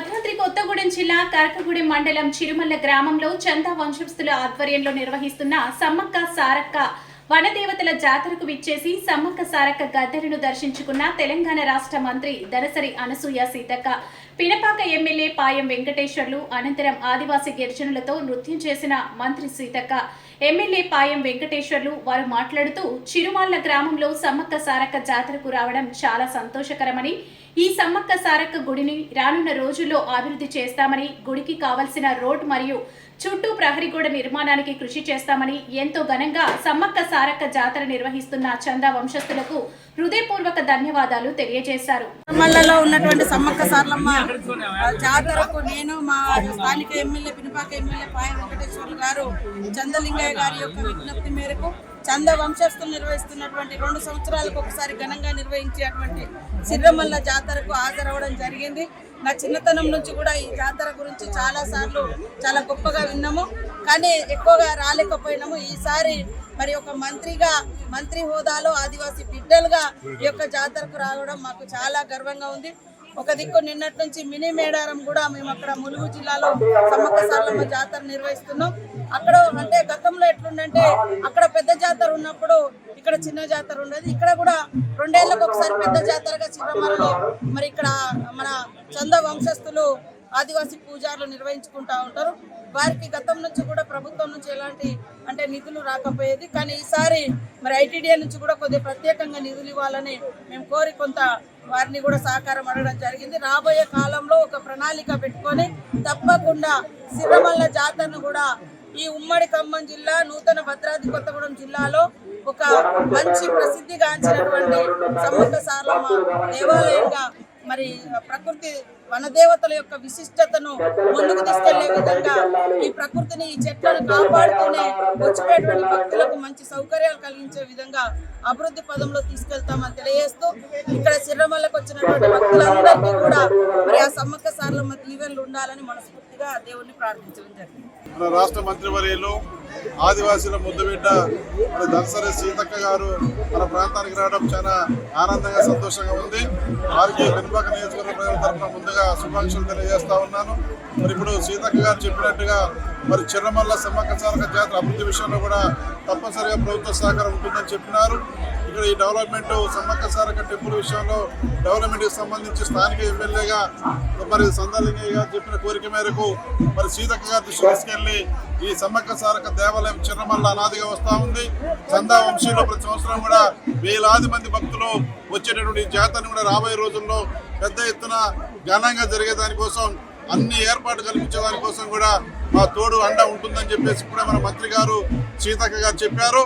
భద్రాద్రి కొత్తగూడెం జిల్లా కరకగూడెం మండలం చిరుమల్ల గ్రామంలో చందా వంశస్థుల ఆధ్వర్యంలో నిర్వహిస్తున్న సమ్మక్క సారక్క వనదేవతల జాతరకు విచ్చేసి సమ్మక్క సారక్క గద్దెలను దర్శించుకున్న తెలంగాణ రాష్ట్ర మంత్రి దనసరి అనసూయ సీతక్క పినపాక ఎమ్మెల్యే పాయం వెంకటేశ్వర్లు అనంతరం ఆదివాసీ గిరిజనులతో నృత్యం చేసిన మంత్రి సీతక్క ఎమ్మెల్యే పాయం వెంకటేశ్వర్లు వారు మాట్లాడుతూ చిరుమాళ్ళ గ్రామంలో సమ్మక్క సారక్క జాతరకు రావడం చాలా సంతోషకరమని ఈ సమ్మక్క సారక్క గుడిని రానున్న రోజుల్లో అభివృద్ధి చేస్తామని గుడికి కావలసిన రోడ్ మరియు చుట్టూ ప్రహరీ గోడ నిర్మాణానికి కృషి చేస్తామని ఎంతో ఘనంగా సమ్మక్క సారక్క జాతర నిర్వహిస్తున్న చందా వంశస్థులకు హృదయపూర్వక ధన్యవాదాలు తెలియజేశారు. మల్లలో ఉన్నటువంటి సమ్మక్క సార్లమ్మ జాతరకు నేను మా స్థానిక ఎమ్మెల్యే పినపాక ఎమ్మెల్యే పాయ వెంకటేశ్వర్లు గారు చందలింగయ్య గారి యొక్క విజ్ఞప్తి మేరకు చంద వంశస్థులు నిర్వహిస్తున్నటువంటి రెండు సంవత్సరాలకు ఒకసారి ఘనంగా నిర్వహించేటువంటి సిర్రమల్ల జాతరకు హాజరవడం జరిగింది. నా చిన్నతనం నుంచి కూడా ఈ జాతర గురించి చాలా సార్లు చాలా గొప్పగా విన్నాము. కానీ ఎక్కువగా రాలేకపోయినాము. ఈసారి మరి ఒక మంత్రిగా మంత్రి హోదాలో ఆదివాసీ బిడ్డలుగా ఈ యొక్క జాతరకు రావడం మాకు చాలా గర్వంగా ఉంది. ఒక దిక్కు నిన్నటి నుంచి మినీ మేడారం కూడా మేము అక్కడ ములుగు జిల్లాలో సమ్మక్క సార్లమ్మ జాతర నిర్వహిస్తున్నాం. అక్కడ అంటే గతంలో ఎట్లుందంటే అక్కడ పెద్ద జాతర ఉన్నప్పుడు ఇక్కడ చిన్న జాతర ఉండేది. ఇక్కడ కూడా రెండేళ్ళకు ఒకసారి పెద్ద జాతరగా చిన్నమరలో మరి ఇక్కడ మన చంద వంశస్థులు ఆదివాసీ పూజారులు నిర్వహించుకుంటా ఉంటారు. వారికి గతం నుంచి కూడా ప్రభుత్వం నుంచి ఎలాంటి అంటే నిధులు రాకపోయేది. కానీ ఈసారి మరి ఐటీడీఏ నుంచి కూడా కొద్దిగా ప్రత్యేకంగా నిధులు ఇవ్వాలని మేము కోరి కొంత వారిని కూడా సహకారం అడగడం జరిగింది. రాబోయే కాలంలో ఒక ప్రణాళిక పెట్టుకొని తప్పకుండా సిరమల్ల జాతరను కూడా ఈ ఉమ్మడి ఖమ్మం జిల్లా నూతన భద్రాద్రి కొత్తగూడెం జిల్లాలో ఒక మంచి ప్రసిద్ధిగాంచినటువంటి సమ్మక్క సారమ్మ దేవాలయంగా మరి ప్రకృతి వనదేవతల యొక్క విశిష్టతను ముందుకు తీసుకెళ్ళే విధంగా ఈ ప్రకృతిని ఈ చెట్లను కాపాడుతూనే వచ్చిపోయేటువంటి భక్తులకు మంచి సౌకర్యాలు కలిగించే విధంగా అభివృద్ధి పదంలో తీసుకెళ్తామని తెలియజేస్తూ ఇక్కడ సిర్రమల్లకు వచ్చినటువంటి భక్తులందరికీ కూడా మరి ఆ సమ్మక్క సార్లమ్మ దీవెనలు ఉండాలని మనస్ఫూర్తిగా దేవుణ్ణి ప్రార్థించడం జరిగింది. మన రాష్ట్ర మంత్రివర్యులు ఆదివాసీల ముద్దుబిడ్డ మన దర్శన సీతక్క గారు మన ప్రాంతానికి రావడం చాలా ఆనందంగా సంతోషంగా ఉంది. వారికి వెనుపాక నియోజకవర్గం ప్రజల తరఫున ముందుగా శుభాకాంక్షలు తెలియజేస్తా ఉన్నాను. మరి ఇప్పుడు సీతక్క గారు చెప్పినట్టుగా మరి చిర్రమల్ల సమ్మక్క సారక జాతర అభివృద్ధి విషయంలో కూడా తప్పనిసరిగా ప్రభుత్వ సహకారం ఉంటుందని చెప్పినారు. ఇక్కడ ఈ డెవలప్మెంట్ సమ్మక్క సారక టెంపుల్ విషయంలో డెవలప్మెంట్కి సంబంధించి స్థానిక ఎమ్మెల్యేగా మరి సందాలింగయ్య గారు చెప్పిన కోరిక మేరకు మరి సీతక్క గారి దృష్టి తీసుకెళ్ళి ఈ సమ్మక్క సారక దేవాలయం చిన్నమల్ల అనాదిగా వస్తూ ఉంది. చందా వంశీలో ప్రతి సంవత్సరం కూడా వేలాది మంది భక్తులు వచ్చేటటువంటి ఈ కూడా రాబోయే రోజుల్లో పెద్ద ఎత్తున ఘనంగా జరిగే దానికోసం అన్ని ఏర్పాట్లు కల్పించే దానికోసం కూడా మా తోడు అండ ఉంటుందని చెప్పేసి కూడా మన మంత్రి గారు సీతక్క గారు చెప్పారు.